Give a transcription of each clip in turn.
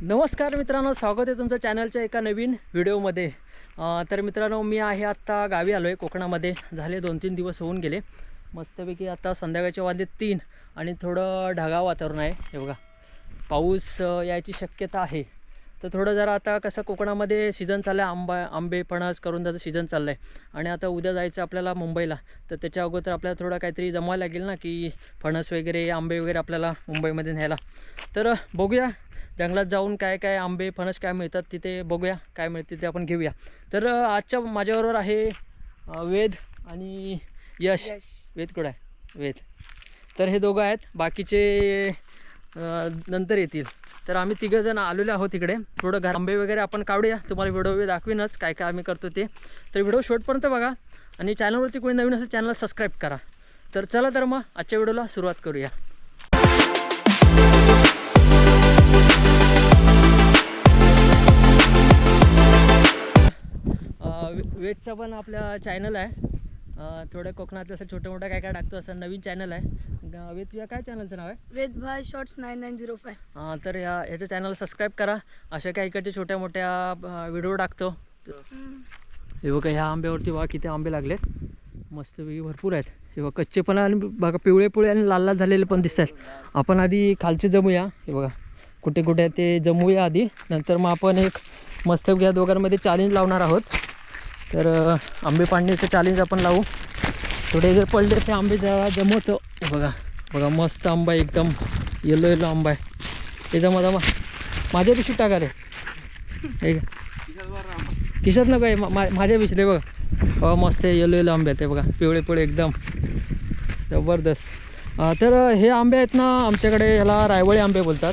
नमस्कार मित्रांनो स्वागत आहे तुमचं चॅनलच्या एका नवीन व्हिडिओमध्ये. तर मित्रांनो मी आहे आत्ता गावी आलो आहे कोकणामध्ये. झाले दोन तीन दिवस होऊन गेले. मस्तपैकी आता संध्याकाळचे वाजले तीन आणि थोडं ढगाळ वातावरण आहे. हे बघा पाऊस यायची शक्यता आहे. तर थोडं जरा आता कसं कोकणामध्ये सीझन चाललं आहे आंबा आंबे फणस करून त्याचं सीझन चाललं आहे आणि आता उद्या जायचं आपल्याला मुंबईला. तर त्याच्या अगोदर आपल्याला थोडं काहीतरी जमवायला लागेल ना की फणस वगैरे आंबे वगैरे आपल्याला मुंबईमध्ये न्यायला. तर बघूया. जंगलात जाऊन काय काय आंबे फणस काय मिळतात तिथे बघूया काय मिळते ते आपण घेऊया. तर आजच्या माझ्याबरोबर आहे वेद आणि यश. वेद कुठं आहे? वेद. तर हे दोघं आहेत. बाकीचे नंतर येतील. तर आम्ही तिघंजण आलेलो आहोत तिकडे थोडं घर आंबे वगैरे आपण काढूया. तुम्हाला व्हिडिओ दाखवीनच काय काय आम्ही करतो ते. तर व्हिडिओ शेवटपर्यंत बघा. आणि चॅनलवरती कोणी नवीन असेल चॅनलला सबस्क्राईब करा. तर चला तर मग आजच्या व्हिडिओला सुरुवात करूया. अ, वे- वेदचा पण आपला चॅनल आहे. थोडं कोकणातलं असं छोटं मोठं काय काय टाकतो असं नवीन चॅनल आहे. वेद तुझ्या काय चॅनलचं नाव आहे? Vedbhai shorts nine nine zero five. तर या ह्याच्या चॅनलला सबस्क्राईब करा. अशा काही इकडचे छोट्या मोठ्या व्हिडिओ टाकतो. हे बघा ह्या आंब्यावरती बघा किती आंबे लागलेत. मस्तपैकी भरपूर आहेत. हे बघा कच्चे पण आणि बघा पिवळे पिवळे आणि लाल लाल झालेले पण दिसत आहेत आपण आधी खालचे जमूया. हे बघा कुठे कुठे ते जमूया आधी. नंतर मग आपण एक मस्त या दोघांमध्ये चॅलेंज लावणार आहोत. तर आंबे पाडण्याचं चॅलेंज आपण लावू. थोडे जर पडले ते आंबे जरा जमवतो. बघा बघा मस्त आंबा आहे एकदम. येलो येलो आंबा आहे. ते जमा जमा. माझ्या पिशवीत टाका रे. हे नको आहे. मा- माझ्या पिशवीत आहे बघा. हो मस्त आहे. येलो येलो आंबे आहेत. ते बघा पिवळे पिवळे एकदम. जबरदस्त. तर हे आंबे आहेत ना आमच्याकडे ह्याला रायवळे आंबे बोलतात.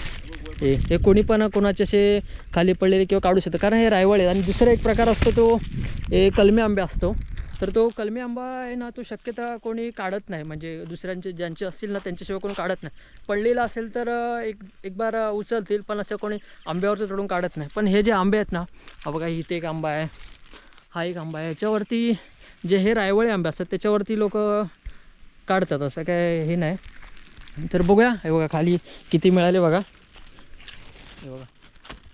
हे हे कोणी पण कोणाचे असे खाली पडलेले किंवा काढू शकतं. कारण हे रायवळ आहेत आणि दुसरा एक प्रकार असतो तो हे कलमी आंबे असतो. तर तो कलमी आंबा आहे ना तो शक्यता कोणी काढत नाही. म्हणजे दुसऱ्यांचे ज्यांचे असतील ना त्यांच्याशिवाय कोणी काढत नाही. पडलेला असेल तर एक एक बार उचलतील पण असं कोणी आंब्यावरचं चढून काढत नाही. पण हे जे आंबे आहेत ना हा बघा इथे एक आंबा आहे. हा एक आंबा आहे. याच्यावरती जे हे रायवळे आंबे असतात त्याच्यावरती लोक काढतात. असं काय हे नाही. तर बघूया. हे बघा खाली किती मिळाले बघा. हे बघा.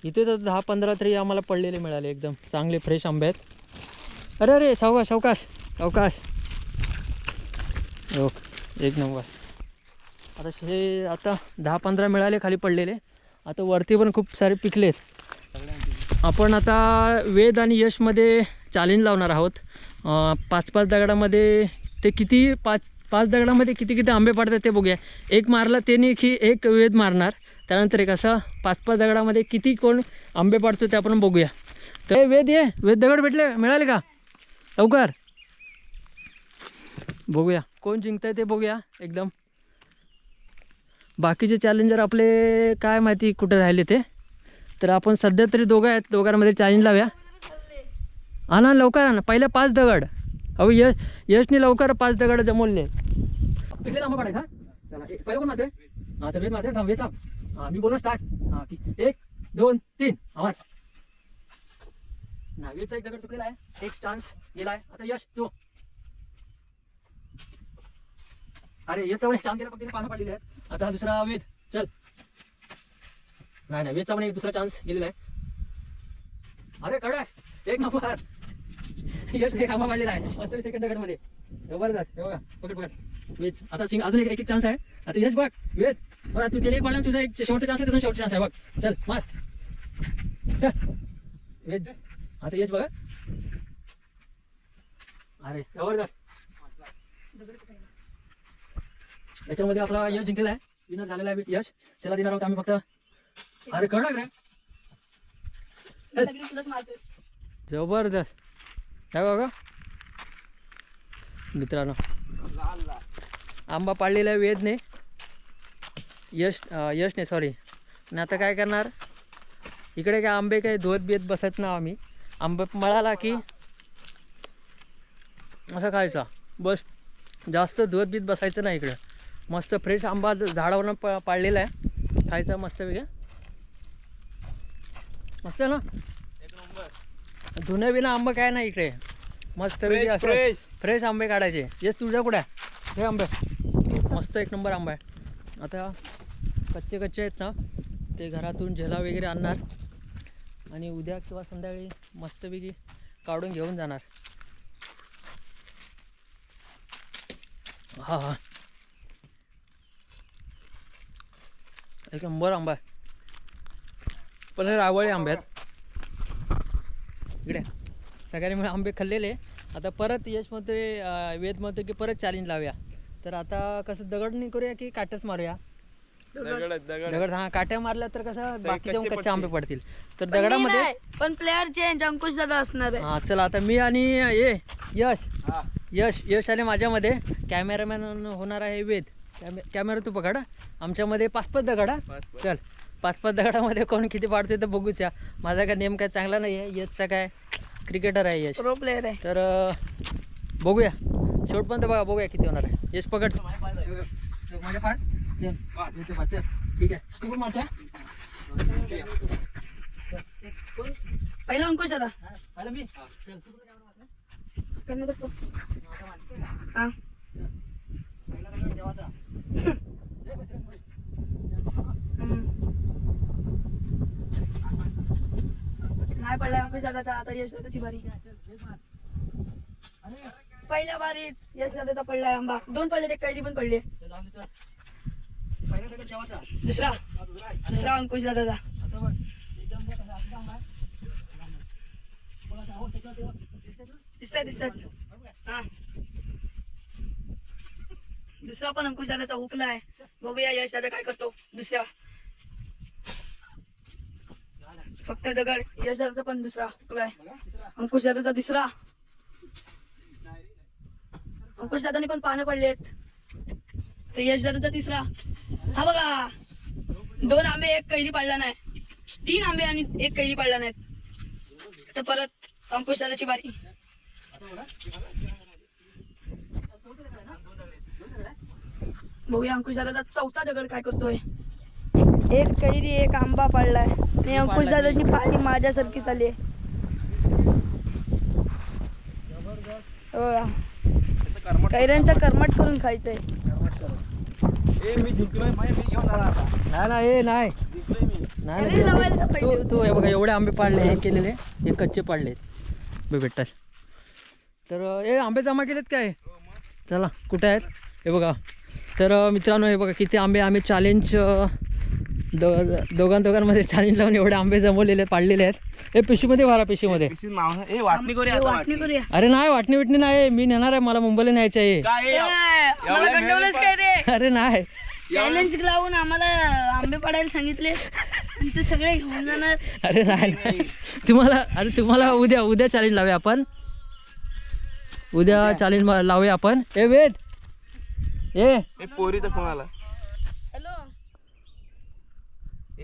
इथे तर दहा पंधरा तरी आम्हाला पडलेले मिळाले एकदम. चांगले फ्रेश आंबे आहेत. अरे अरे सावकाश सावकाश सावकाश. ओके एक नंबर. आता हे आता दहा पंधरा मिळाले खाली पडलेले. आता वरती पण खूप सारे पिकलेत आपण आता वेद आणि यशमध्ये चॅलेंज लावणार आहोत. पाच पाच दगडामध्ये ते किती पाच पाच दगडामध्ये किती किती आंबे पडतात ते बघूया. एक मारला त्याने की एक वेद मारणार. त्यानंतर एक असं पाच पाच दगडामध्ये किती कोण आंबे पाडतो ते आपण बघूया. तर वेद ये वेद दगड भेटले मिळाले का? लवकर. बघूया कोण जिंकतंय ते बघूया एकदम. बाकीचे चॅलेंजर आपले काय माहिती कुठे राहिले ते? तर आपण सध्या तरी दोघं आहेत दोघांमध्ये चॅलेंज लावूया. आणा ना लवकर आणा पहिले पाच दगड. अहो यश यशने लवकर पाच दगड जमवले. पिकले पाडायचा चला कोण वेद थांब थांब. हा मी बोलू स्टार्ट हा की एक दोन तीन. आवाज. ना एक दगड चुकलेला आहे. एक चान्स गेलाय. आता यश तो. अरे याचा पण चांद गेला फक्त पानं पाडलेली आहेत. आता हा दुसरा वेद चल. नाही नाही वेदचा पण दुसरा चान्स गेलेला आहे. अरे कडा एक नंबर. यश एक आंबा पाडलेला आहे. मस्त सेकंड दगडमध्ये जबरदस्त. हे बघा. पकड पकड. वेद आता सिंग अजून एक एक चान्स आहे. आता यश बघ. वेद तू त्याने एक पाडला तुझा एक शेवटचा चान्स आहे तुझा शेवटचा चान्स आहे बघ. चल मस्त. चल. आता यश बघा. अरे जबरदस्त. याच्यामध्ये आपला यश जिंकलेला आहे. विनर झालेला आहे यश. त्याला देणार आहोत आम्ही फक्त अरे कळणार रे? जबरदस्त. काय बघा. मित्रांनो. आंबा पाडलेला वेदने यश अं, यशने सॉरी आणि आता काय करणार? इकडे काय आंबे काही धुवत बियत बसत ना आम्ही. आंबा मळाला की असं खायचा. बस. जास्त धुवत बीत बसायचं नाही इकडं. मस्त फ्रेश आंबा झाडावरनं प पाडलेला आहे. खायचा मस्त वेगळा मस्त ना? धुणं बिना आंबा काय नाही इकडे. मस्त फ्रेश फ्रेश आंबे काढायचे. येस तुझ्या कुठे हे आंबे. मस्त एक नंबर आंबा आहे. आता कच्चे कच्चे आहेत ना ते घरातून झेला वगैरे आणणार. आणि उद्या किंवा संध्याकाळी मस्तपैकी काढून घेऊन जाणार. हा हा. एक नंबर आंबा आहे. पण हे रावळी आंबे आहेत. इकडे. सगळ्यांनी मिळून आंबे खाल्लेले. आता परत यश वेदमध्ये की परत चॅलेंज लावूया. तर आता कसं दगड नाही करूया की काटच मारूया? दगड दगड दगड हा काट्या मारल्या तर कसं बाकीचे कच्चे कच्चे आंबे पडतील तर दगडामध्ये पण प्लेअर चेंज अंकुश दादा असणार आहे हा चला आता मी आणि ये यश हा यश यश आणि माझ्यामध्ये कॅमेरामॅन होणार आहे वेद कॅमे कॅमेरा तू पकड आमच्यामध्ये पाच पाच दगड हा पाच पाच. चल पाच पाच दगडामध्ये कोण किती पाडतोय तर बघूच या माझा काय नेम काय चांगला नाही आहे यशचा काय क्रिकेटर आहे यश प्रो प्लेअर आहे तर बघूया शेवटपर्यंत बघा बघूया किती होणार आहे यश पकड माझ्या पाच. ठीक आहे. पहिला अंकुश दादा. हा. हा. नाही पडलाय अंकुश दादाचा आता यश दादाची बारी. अरे, पहिल्या बारीच यश दादाचा पडलाय आंबा. दोन पडले ते कैरी पण पडले चल, जाऊ दे, चल. पहिला दगड देवाचा. दुसरा दुसरा अंकुश दादाचा आता दिसतात दिसतात हा. दुसरा पण अंकुश दादाचा हुकला आहे बघूया यश दादा काय करतो. दुसऱ्या फक्त दगड. यश दादाचा पण दुसरा हुकला आहे अंकुश दादाचा दुसरा. अंकुश दादानी पण पानं पडलेत. तर यश दादाचा तिसरा. हा बघा. दोन आंबे एक कैरी पाडला नाही. तीन आंबे आणि एक कैरी पाडला नाहीत. तर परत अंकुश दादाची बारी. बघूया अंकुश दादाचा चौथा दगड काय करतोय. एक कैरी एक आंबा पाडलाय. आणि अंकुश दादाची पाळी माझ्यासारखी चालली आहे. कैऱ्यांचा कर्मट करून खायचंय. ए मी जिंकलोय भाई मी घेऊन आता. नाही नाही हे नाही. जिंकलोय मी. नाही त्याला लावायला नाही. पाहिजे तू तू हे बघा एवढे आंबे पाडले हे केलेले हे कच्चे पाडले बे भेटतात तर हे आंबे जमा केलेत काय? चला कुठे आहेत? हे बघा. तर अं, मित्रांनो हे बघा किती आंबे आम्ही चॅलेंज दो दोघां दोघांमध्ये चॅलेंज लावून एवढे आंबे जमवलेले पाडलेले आहेत. हे पिशवीमध्ये भरा पिशवीमध्ये. अरे नाही वाटणी विटणी नाही. मी नेणार आहे मला मुंबईला न्यायचं आहे. अरे नाही. चॅलेंज लावून आम्हाला आंबे पाडायला सांगितले. आणि ते सगळे घेऊन जाणार. अरे नाही. तुम्हाला अरे तुम्हाला उद्या उद्या चॅलेंज लावूया आपण. उद्या चॅलेंज लावूया आपण. ए वेद. ए. ए पोरीचा फोन आला. हॅलो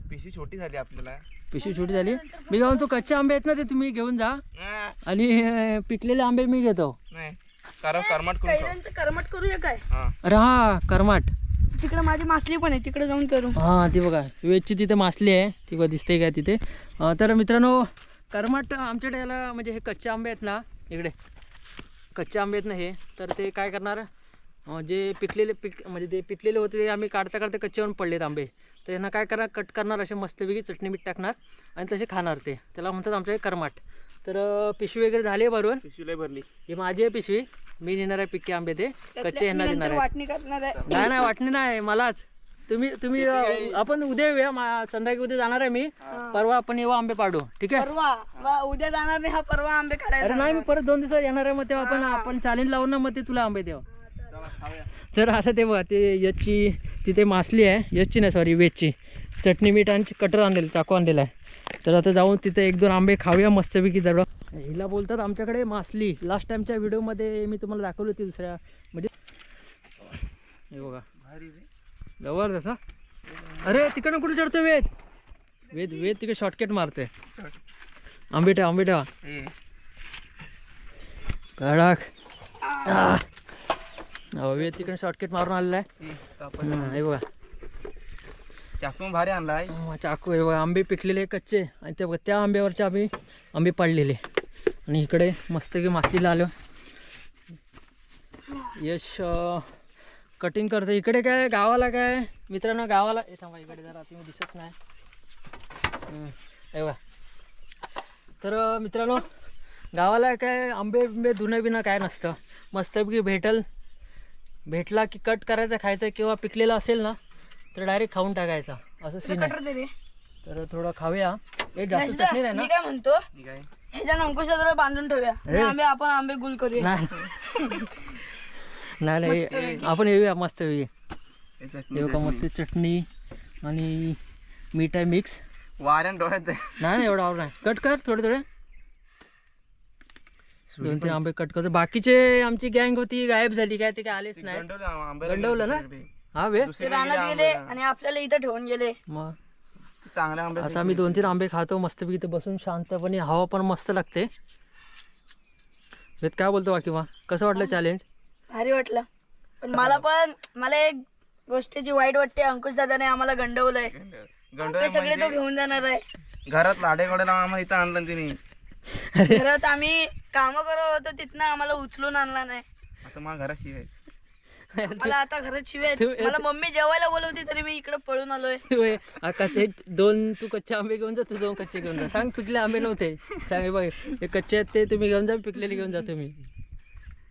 ए पिशवी छोटी झाली आपल्याला. पिशवी छोटी झाली? मी जाऊन तू कच्चे आंबे आहेत ना ते तुम्ही घेऊन जा. आणि अं, पिकलेले आंबे मी घेतो. नाही. कारण कर्मठ करून खाऊ. कैऱ्यांचं कर्मट करूया काय? हा. अरे हा करमाट. तिकडे माझी मासली पण आहे तिकडे जाऊन करू. हां ती बघा वेजची तिथे मासली आहे. ती बघा दिसते काय तिथे. अं, तर मित्रांनो करमाट आमच्याकडे याला म्हणजे हे कच्चे आंबे आहेत ना इकडे. कच्चे आंबे आहेत ना हे. तर ते काय करणार? अं, जे पिकलेले पिक म्हणजे ते पिकलेले होते ते आम्ही काढता काढता कच्चेवर पडलेत आंबे. तर यांना काय करणार? कट करणार असे मस्तपैकी चटणी मीठ टाकणार आणि तसे खाणार ते. त्याला म्हणतात आमच्याकडे करमाट. तर पिशवी वगैरे झाली आहे भरून? पिशवी लय भरली. ही माझी आहे पिशवी. मी नेणार आहे पिक्के आंबे ते. कच्चे यांना देणार आहे. नाही नाही वाटणी नाही मलाच. तुम्ही तुम्ही अं, आपण उद्या येऊया. संध्याकाळी उद्या जाणार आहे मी. परवा आपण येऊ आंबे पाडू. ठीक आहे? परवा. उद्या जाणार नाही हा परवा आंबे अरे काढायला नाही मी परत दोन दिवसात येणार आहे मग तेव्हा आपण आपण चॅलेंज लावून ना मग ते तुला आंबे देऊ. चला खाऊया. तर असं ते बघा ते याची तिथे मासली आहे याची नाही सॉरी वेजची चटणी मीठ आणि कटर आणलेलं चाकू आणलेला आहे. तर आता जाऊन तिथे एक दोन आंबे खाऊया मस्तपैकी जरा. हिला बोलतात आमच्याकडे मासली. लास्ट टाईमच्या व्हिडिओमध्ये मी तुम्हाला दाखवली होती दुसऱ्या. म्हणजे हे बघा. जबरदस्त हा? अरे तिकडनं कुठे चढतो वेद? वेद वेद तिकडे शॉर्टकट मारते आंबे ठेवा आंबे ठेवा. ए, कडक. आह. वेद तिकडे शॉर्टकट मारून आलेला आहे. हे बघा. चाकू भारी आणलाय अं, चाकू हे बघा आंबे पिकलेले कच्चे. आणि ते बघा त्या आंब्यावरचे आम्ही आंबे पाडलेले. आणि इकडे मस्त की मासलीला आलो. यश कटिंग करतो इकडे काय गावाला काय? मित्रांनो गावाला ए थांबा इकडे जरा तुम्ही दिसत नाही. हे बघा. तर मित्रांनो गावाला काय आंबे बिंबे धुणं बिणं काय नसतं. मस्तपैकी भेटल. भेटला की कट करायचा खायचा किंवा पिकलेला असेल ना तर डायरेक्ट खाऊन टाकायचा. असं सीन आहे. कटर दे. रे तर थोडं खाऊया. हे जास्त याशिदा, चटणी नाही ना? मी काय म्हणतो? मी काय? ह्याच्या अंकुशा जरा बांधून ठेवूया. आणि आंबे आपण आंबे गुल करूया. नाही. नाही नाही आपण येऊया मस्त येऊया चटणी- हे बघा मस्त चटणी आणि मीठ आहे मिक्स वाऱ्यान डोळ्यात. नाही नाही एवढा आवर नाही. कट कर थोडे थोडे. दोन तीन आंबे कट करतो. बाकीचे आमची गँग होती गायब झाली काय ते काय आलेच नाही गंडवलं ना? हा वे? ते रानात गेले. आणि आपल्याला इथं ठेवून गेले. मग? चांगल्या आंबे आता आम्ही दोन तीन आंबे खातो मस्तपैकी इथे बसून शांतपणे हवा पण मस्त लागते. वेद काय बोलतो बाकी वा कसं वाटलं चॅलेंज भारी वाटलं. पण मला पण मला एक गोष्टीची वाईट वाटते अंकुश दादाने आम्हाला गंडवलंय. आंबे सगळे तो म्हणजे घेऊन जाणार आहे. घरात लाडे गोडे आम्हाला इथं आणलं तिने. घरात आम्ही काम करत होतो तिथनं आम्हाला उचलून आणला नाही. आता मला घरात शिवाय मला आता घरात शिवाय तू- मला मम्मी जेवायला बोलवती तरी मी इकडे पळून आलोय. होय कच्चे दोन तू कच्चे आंबे घेऊन जा तू दोन कच्चे घेऊन जा. सांग पिकले आंबे नव्हते. सांग हे बघ हे कच्चे आहेत ते तुम्ही घेऊन जा पिकलेले घेऊन जा तुम्ही.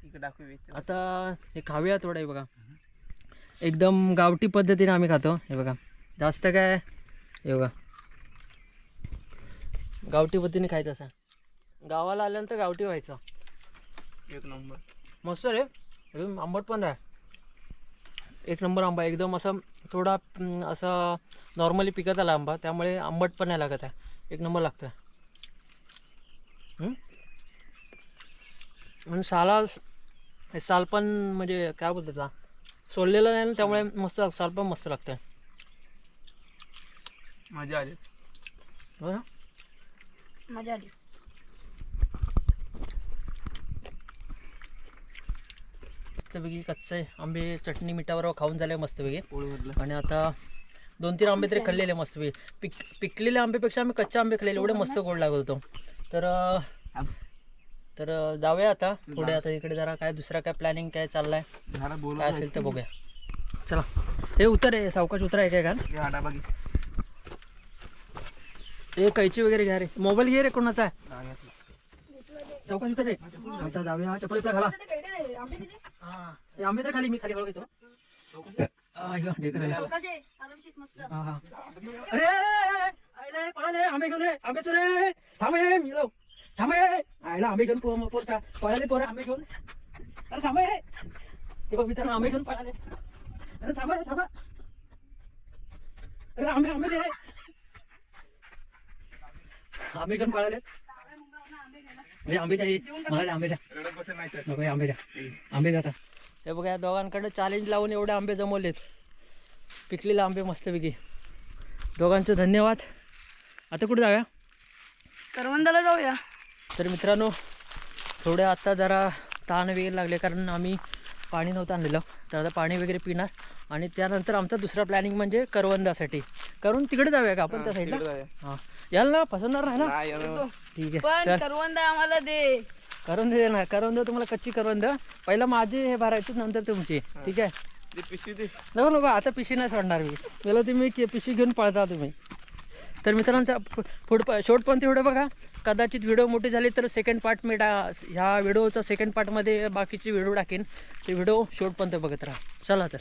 इकडे दाखवी आता हे खाऊया थोडं हे बघा. एकदम गावठी पद्धतीने आम्ही खातो हे बघा. जास्त काय हे बघा. गावठी पद्धतीने खायचं असं. गावाला आल्यानंतर गावठी व्हायचं. एक नंबर. मस्त रे. एकदम आंबट पण आहे. एक नंबर आंबा. एकदम असं थोडा असं नॉर्मली पिकत आला आंबा. त्यामुळे आंबट पण नाही लागत आहे. एक नंबर लागतं? आणि साला हे साल पण म्हणजे काय बोलतात सोललेलं नाही ना त्यामुळे मस्त साल पण मस्त लागतं मजा आली हो ना? मजा आली. मस्तपैकी कच्चे आंबे चटणी मिठावर खाऊन झाले मस्तपैकी. आणि आता दोन तीन आंबे तरी खाल्लेले मस्त पिक पिकलेल्या आंब्यापेक्षा आम्ही कच्चे आंबे खाल्लेले एवढे मस्त गोड लागत होतो. तर तर जाऊया आता पुढे. आता इकडे जरा काय दुसरा काय प्लॅनिंग काय चाललाय? काय असेल ते बघूया. चला. हे उतर आहे सावकाश उतर आहे काय का? हे हे कैची वगैरे घ्या रे. मोबाईल घे रे कोणाचा आहे. सावकाश उतर रे. आता जाऊया. चप्पल इथं घाला हा. हे आंबे तर खाली मी खाली हळू घेतो. हा, इकडं, ढेकर आहे. आरामशीत मस्त. हा, हा. अरे आईला पळाले आंबे घेऊन आंबे चोरे. थांब ये मी येलो. थांब ये. आईला आंबे घेऊन पोरता पळाले पोरं आंबे घेऊन. अरे थांब ये. ते बघ मित्रांनो आंबे घेऊन पळाले. अरे थांब थांब अरे आंबे आंबे दे. आंबे घेऊन पळाले. आंबे द्या. हे. मला आंबे द्या. आंबे द्या आंबे बघा या दोघांकडे चॅलेंज लावून एवढे आंबे जमवलेत. पिकलेले आंबे मस्तपैकी. दोघांचं धन्यवाद. आता कुठे जाऊया? करवंदाला जाऊया. तर मित्रांनो थोडे आता जरा ताण वगैरे लागले कारण आम्ही पाणी नव्हतं आणलेलं. तर आता पाणी वगैरे पिणार. आणि त्यानंतर आमचा दुसरा प्लॅनिंग म्हणजे करवंदासाठी. करून तिकडे जाऊया का आपण? त्या साईडला. हां. याल ना फसवणार नाही ना नाही. ठीक आहे पण चल. करवंद आम्हाला दे. करवंद देणार करवंद तुम्हाला कच्ची करवंद पहिला माझे हे भरायचे नंतर तुमची. ठीक आहे? ती पिशवी दे. नको नको आता पिशी नाही सोडणार मी. मला तुम्ही के- पिशवी घेऊन पळता तुम्ही. तर मित्रांचा पुढ शॉर्ट पण तेवढं बघा. कदाचित व्हिडिओ मोठे झाले तर सेकंड पार्ट मी डा ह्या व्हिडिओचा सेकंड पार्टमध्ये बाकीचे व्हिडिओ टाकेन. ते व्हिडिओ शॉर्ट पण बघत राहा. चला तर.